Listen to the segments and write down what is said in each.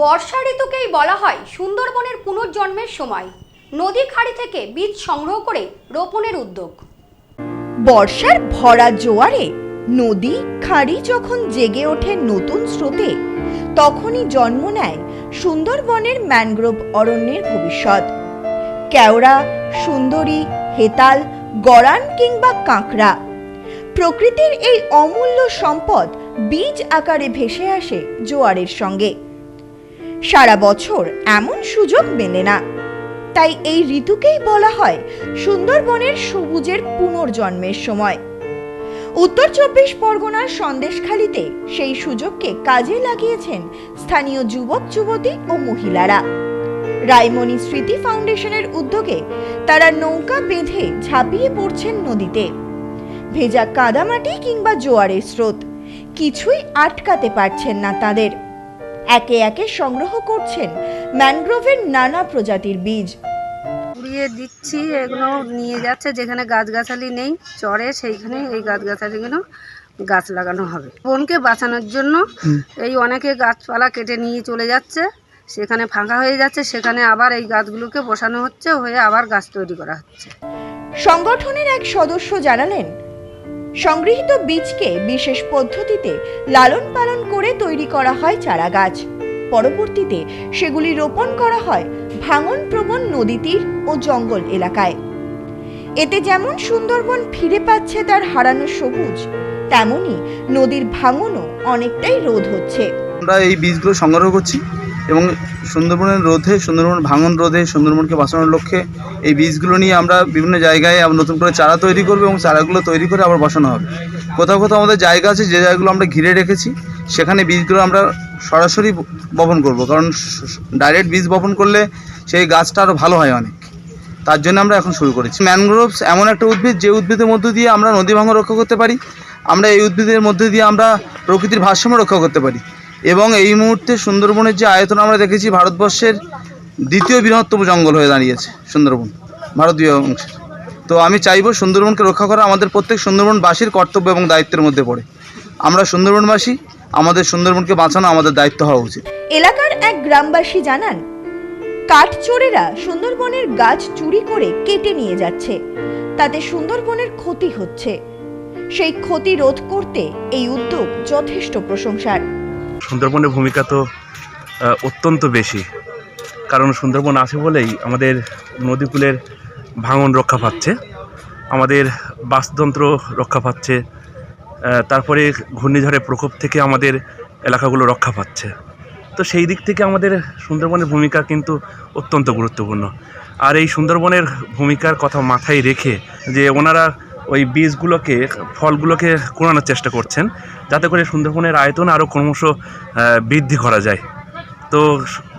বর্ষা ঋতুকেই বলা হয় সুন্দরবনের পুনর্জন্মের সময়। নদী খাড়ি থেকে বীজ সংগ্রহ করে রোপণের উদ্যোগ। বর্ষার ভরা জোয়ারে নদী খাড়ি যখন জেগে ওঠে নতুন স্রোতে, তখনই জন্ম নেয় সুন্দরবনের ম্যানগ্রোভ অরণ্যের ভবিষ্যৎ। কেওড়া, সুন্দরী, হেতাল গড়ান কিংবা কাঁকড়া, প্রকৃতির এই অমূল্য সম্পদ বীজ আকারে ভেসে আসে জোয়ারের সঙ্গে। সারা বছর এমন সুযোগ মেলে না। তাই এই ঋতুকেই বলা হয় সুন্দরবনের সবুজের পুনর্জন্মের সময়। উত্তর চব্বিশ পরগনার সন্দেশখালিতে সেই সুযোগকে কাজে লাগিয়েছেন স্থানীয় যুবক, যুবতী ও মহিলারা। রায়মণি স্মৃতি ফাউন্ডেশনের উদ্যোগে তারা নৌকা বেঁধে ঝাঁপিয়ে পড়ছেন নদীতে। ভেজা কাদামাটি কিংবা জোয়ারের স্রোত কিছুই আটকাতে পারছেন না তাদের। একে একে সংগ্রহ করছেন ম্যানগ্রোভের নানা প্রজাতির বীজ। কুড়িয়ে দিচ্ছি এগুলো নিয়ে যাচ্ছে যেখানে গাছগাছালি নেই চড়ে সেইখানে এই গাছগাছালিগুলো গাছ লাগানো হবে। বনকে বাঁচানোর জন্য এই অনেকে গাছপালা কেটে নিয়ে চলে যাচ্ছে সেখানে ফাঁকা হয়ে যাচ্ছে সেখানে আবার এই গাছগুলোকে বসানো হচ্ছে হয়ে আবার গাছ তৈরি করা হচ্ছে। সংগঠনের এক সদস্য জানালেন সংগৃহীত বীজকে বিশেষ পদ্ধতিতে লালন পালন করে তৈরি করা হয় চারা গাছ পরবর্তীতে সেগুলি রোপণ করা হয় ভাঙন প্রবণ নদী তীর ও জঙ্গল এলাকায়। এতে যেমন সুন্দরবন ফিরে পাচ্ছে তার হারানো সবুজ, তেমনি নদীর ভাঙনও অনেকটাই রোধ হচ্ছে। আমরা এই বীজগুলো সংগ্রহ করছি। এবং সুন্দরবনের রোধে, সুন্দরবন ভাঙন রোধে, সুন্দরবনকে বাঁচানোর লক্ষ্যে এই বীজগুলো নিয়ে আমরা বিভিন্ন জায়গায় আবার নতুন করে চারা তৈরি করব এবং চারাগুলো তৈরি করে আবার বসানো হবে। কোথাও কোথাও আমাদের জায়গা আছে, যে জায়গাগুলো আমরা ঘিরে রেখেছি, সেখানে বীজগুলো আমরা সরাসরি বপন করব। কারণ ডাইরেক্ট বীজ বপন করলে সেই গাছটা আরও ভালো হয় অনেক। তার জন্য আমরা এখন শুরু করেছি। ম্যানগ্রোভস এমন একটা উদ্ভিদ, যে উদ্ভিদের মধ্য দিয়ে আমরা নদী ভাঙন রক্ষা করতে পারি। আমরা এই উদ্ভিদের মধ্যে দিয়ে আমরা প্রকৃতির ভারসাম্য রক্ষা করতে পারি। এবং এই মুহূর্তে সুন্দরবনের যে আয়তন আমরা দেখেছি ভারতবর্ষের দ্বিতীয় বৃহত্তম জঙ্গল হয়ে দাঁড়িয়েছে সুন্দরবন, ভারতীয় অংশের। তো আমি চাইব সুন্দরবনকে রক্ষা করা আমাদের প্রত্যেক সুন্দরবনবাসীর কর্তব্য এবং দায়িত্বের মধ্যে পড়ে। আমরা সুন্দরবনবাসী, আমাদের সুন্দরবনকে বাঁচানো আমাদের দায়িত্ব হওয়া উচিত। এলাকার এক গ্রামবাসী জানান, কাঠচোরেরা সুন্দরবনের গাছ চুরি করে কেটে নিয়ে যাচ্ছে। তাতে সুন্দরবনের ক্ষতি হচ্ছে। সেই ক্ষতি রোধ করতে এই উদ্যোগ যথেষ্ট প্রশংসার। সুন্দরবনের ভূমিকা তো অত্যন্ত বেশি। কারণ সুন্দরবন আছে বলেই আমাদের নদীকূলের ভাঙন রক্ষা পাচ্ছে, আমাদের বাস্তুতন্ত্র রক্ষা পাচ্ছে তারপরে ঘূর্ণিঝড়ের প্রকোপ থেকে আমাদের এলাকাগুলো রক্ষা পাচ্ছে। তো সেই দিক থেকে আমাদের সুন্দরবনের ভূমিকা কিন্তু অত্যন্ত গুরুত্বপূর্ণ। আর এই সুন্দরবনের ভূমিকার কথা মাথায় রেখে যে ওনারা ওই বীজগুলোকে ফলগুলোকে কোরানোর চেষ্টা করছেন। যাতে করে সুন্দরবনের আয়তন আরও ক্রমশ আহ, বৃদ্ধি করা যায়। তো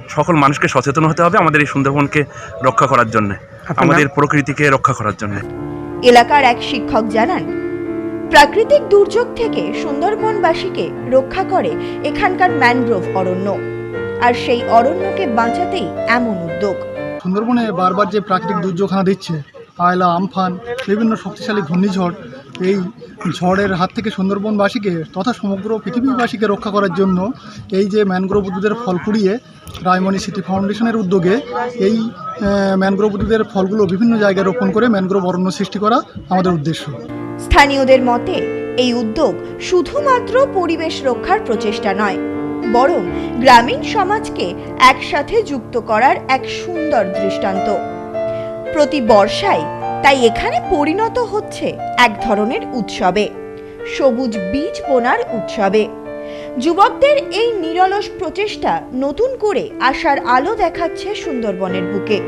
সকল মানুষকে সচেতন হতে হবে আমাদের এই সুন্দরবনকে রক্ষা করার জন্য। আমাদের প্রকৃতিকে রক্ষা করার জন্য। এলাকার এক শিক্ষক জানান প্রাকৃতিক দুর্যোগ থেকে সুন্দরবনবাসীকে রক্ষা করে এখানকার ম্যানগ্রোভ অরণ্য। আর সেই অরণ্যকে বাঁচাতেই এমন উদ্যোগ। সুন্দরবনে বারবার যে প্রাকৃতিক দুর্যোগ হানা দিচ্ছে আয়লা আমফান, বিভিন্ন শক্তিশালী ঘূর্ণিঝড়, এই ঝড়ের হাত থেকে সুন্দরবনবাসীকে তথা সমগ্র পৃথিবীবাসীকে রক্ষা করার জন্য এই যে ম্যানগ্রোভ উদ্ভিদের ফল কুড়িয়ে রায়মণি সিটি ফাউন্ডেশনের উদ্যোগে এই ম্যানগ্রোভ উদ্ভিদের ফলগুলো বিভিন্ন জায়গায় রোপণ করে ম্যানগ্রোভ অরণ্য সৃষ্টি করা আমাদের উদ্দেশ্য। স্থানীয়দের মতে, এই উদ্যোগ শুধুমাত্র পরিবেশ রক্ষার প্রচেষ্টা নয়, বরং গ্রামীণ সমাজকে একসাথে যুক্ত করার এক সুন্দর দৃষ্টান্ত। প্রতি বর্ষায়, তাই এখানে পরিণত হচ্ছে এক ধরনের উৎসবে, সবুজ বীজ বোনার উৎসবে। যুবকদের এই নিরলস প্রচেষ্টা নতুন করে আশার আলো দেখাচ্ছে সুন্দরবনের বুকে।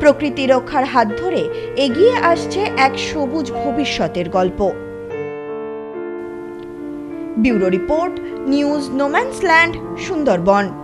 প্রকৃতি রক্ষার হাত ধরে এগিয়ে আসছে এক সবুজ ভবিষ্যতের গল্প। Bureau report, news, no man's land, Sundarban.